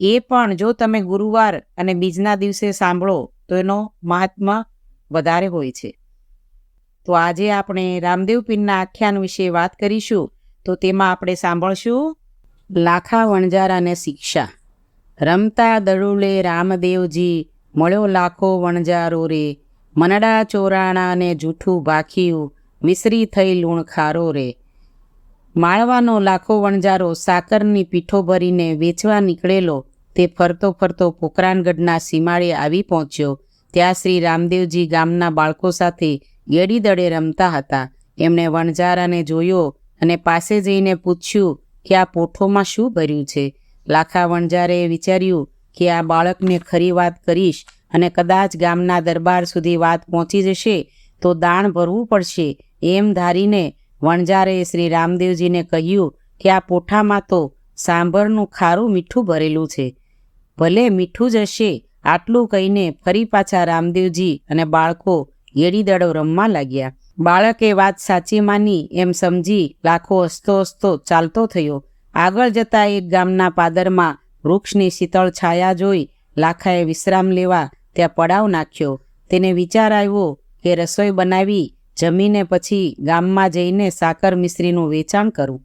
એ પણ જો તમે ગુરુવાર અને બીજના દિવસે સાંભળો, તો એનો મહાત્મા વધારે હોય છે. તો આજે આપણે રામદેવ પીરના આખ્યાન વિશે વાત કરીશું, તો તેમાં આપણે સાંભળશું, લાખા વણજારાને શિક્ષા. રમતા દડુલે રામદેવજી, મળ્યો લાખો વણજારો રે. મનડા ચોરાણા ને જૂઠું ભાખ્યું, મિશ્રી થઈ લૂણ ખારો રે. માળવાનો લાખો વણજારો સાકરની પીઠો ભરીને વેચવા નીકળેલો તે ફરતો ફરતો પોકરાનગઢના સીમાડે આવી પહોંચ્યો. ત્યાં શ્રી રામદેવજી ગામના બાળકો સાથે ગેડી દડે રમતા હતા. એમણે વણજારાને જોયો અને પાસે જઈને પૂછ્યું કે આ પોઠોમાં શું ભર્યું છે? લાખા વણજારે વિચાર્યું કે આ બાળકને ખરી વાત કરીશ અને કદાચ ગામના દરબાર સુધી વાત પહોંચી જશે તો દાણ ભરવું પડશે એમ ધારીને વણજારે શ્રી રામદેવજીને કહ્યું કે આ પોઠામાં તો સાંભરનું ખારું મીઠું ભરેલું છે. ભલે મીઠું જ હશે, આટલું કહીને ફરી પાછા રામદેવજી અને બાળકો દડો રમવા લાગ્યા. બાળકે વાત સાચી માની એમ સમજી લાખો હસતો હસતો ચાલતો થયો. આગળ જતા એક ગામના પાદરમાં વૃક્ષની શીતળ છાયા જોઈ લાખાએ વિશ્રામ લેવા ત્યાં પડાવ નાખ્યો. તેને વિચાર આવ્યો કે રસોઈ બનાવી જમીને પછી ગામમાં જઈને સાકર મિશ્રીનું વેચાણ કરું.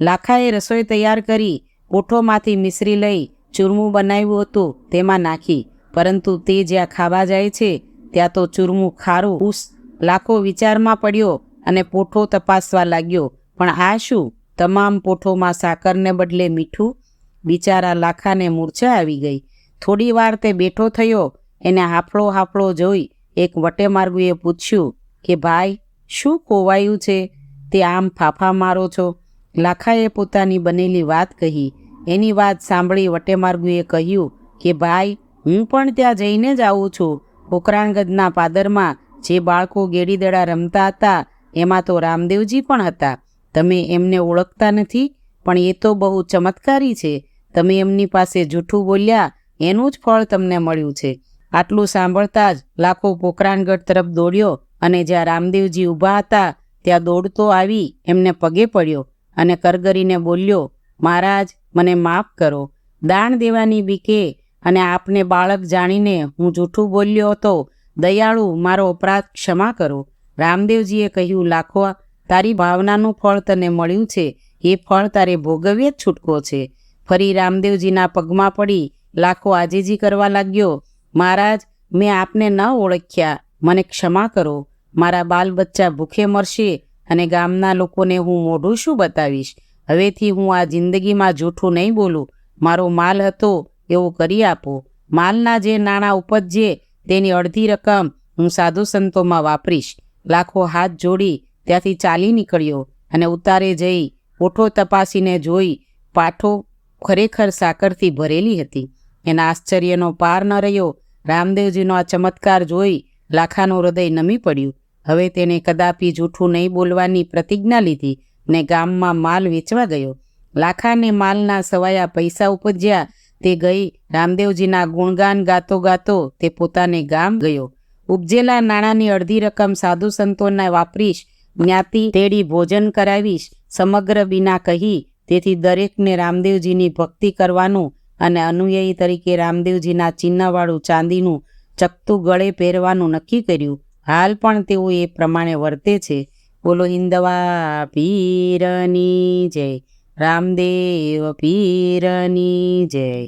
લાખાએ રસોઈ તૈયાર કરી કોઠોમાંથી મિશ્રી લઈ ચૂરમું બનાવ્યું હતું, તેમાં નાખી. પરંતુ તે જ્યાં ખાવા જાય છે, ત્યાં તો ચૂરમું ખારું ઉસ લાખો વિચારમાં પડ્યો અને પોઠો તપાસવા લાગ્યો. પણ આ શું? તમામ પોઠોમાં સાકરને બદલે મીઠું? બિચારા લાખાને મૂર્છા આવી ગઈ. થોડી વાર તે બેઠો થયો, એને હાફળો હાફળો જોઈ એક વટેમાર્ગુએ પૂછ્યું કે, ભાઈ, શું કોવાયું છે? તે આમ ફાફા મારો છો. લાખાએ પોતાની બનેલી વાત કહી. એની વાત સાંભળી વટેમાર્ગુએ કહ્યું કે, ભાઈ, હું પણ ત્યાં જઈને જ આવું છું. પોકરાણગઢના પાદરમાં જે બાળકો ગેડીદડા રમતા હતા, એમાં તો રામદેવજી પણ હતા. તમે એમને ઓળખતા નથી, પણ એ તો બહુ ચમત્કારી છે. તમે એમની પાસે જૂઠું બોલ્યા, એનું જ ફળ તમને મળ્યું છે. આટલું સાંભળતા જ લાખો પોકરાણગઢ તરફ દોડ્યો અને જ્યાં રામદેવજી ઊભા હતા, ત્યાં દોડતો આવી એમને પગે પડ્યો અને કરગરીને બોલ્યો, મહારાજ મને માફ કરો. દાણ દેવાની બીકે અને આપને બાળક જાણીને હું જૂઠું બોલ્યો હતો. દયાળુ, મારો અપરાધ ક્ષમા કરો. રામદેવજીએ કહ્યું, લાખો, તારી ભાવનાનું ફળ તને મળ્યું છે. એ ફળ તારે ભોગવ્ય જ છૂટકો છે. ફરી રામદેવજીના પગમાં પડી, લાખો, આજીજી કરવા લાગ્યો. મહારાજ, મેં આપને ન ઓળખ્યા. મને ક્ષમા કરો. મારા બાલ બચ્ચા ભૂખે મરશે અને ગામના લોકોને હું મોઢું શું બતાવીશ? હવેથી હું આ જિંદગીમાં જૂઠું નહીં બોલું. મારો માલ હતો, એવો કરી આપો. માલના જે નાણાં ઉપજે, તેની અડધી રકમ હું સાધુ સંતોમાં વાપરીશ. લાખો હાથ જોડી ત્યાંથી ચાલી નીકળ્યો અને ઉતારે જઈ ઓઠો તપાસીને જોઈ પાઠો ખરેખર સાકરથી ભરેલી હતી. એના આશ્ચર્યનો પાર ન રહ્યો. રામદેવજીનો આ ચમત્કાર જોઈ લાખાનું હૃદય નમી પડ્યું. હવે તેણે કદાપી જૂઠું નહીં બોલવાની પ્રતિજ્ઞા લીધી. ને ગામમાં માલ વેચવા ગયો. લાખાને માલના સવાયા પૈસા ઉપજ્યા. તે ગઈ રામદેવજીના ગુણગાન ગાતો ગાતો તે પોતાને ગામ ગયો. ઉપજેલા નાણાંની અડધી રકમ સાધુ સંતોના વાપરીશ. જ્ઞાતિ તેડી ભોજન કરાવીશ. સમગ્ર બીના કહી. તેથી દરેકને રામદેવજીની ભક્તિ કરવાનું અને અનુયાયી તરીકે રામદેવજીના ચિહ્નવાળું ચાંદીનું ચકતું ગળે પહેરવાનું નક્કી કર્યું. હાલ પણ તેઓ એ પ્રમાણે વર્તે છે. બોલો હિંદવા પીરની જય, રામદેવ પીરની જય.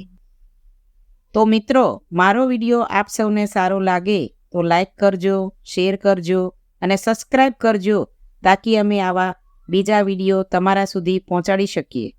તો મિત્રો, મારો વીડિયો આપ સૌને સારો લાગે તો લાઈક કરજો, શેર કરજો અને સબસ્ક્રાઈબ કરજો તાકી અમે આવા બીજા વીડિયો તમારા સુધી પહોંચાડી શકીએ.